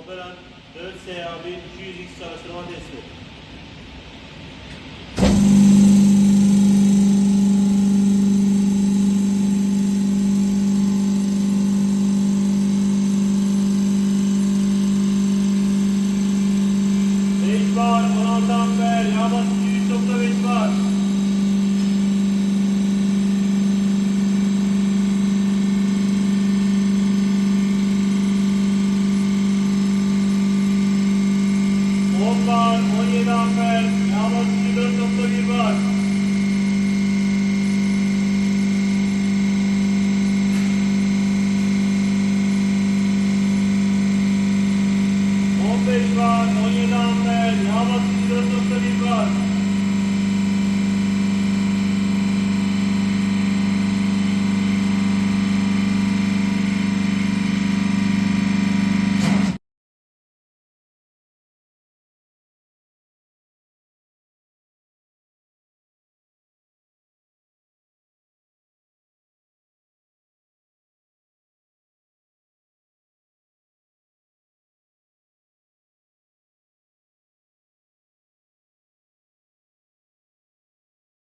Operan 4 SAB 200X araştırma testi. Var, 16 amper, Hamas 100.5 var. Ball, Olje Dampel, Ramos Kibel, Dr. Gilbert. Ball, Olje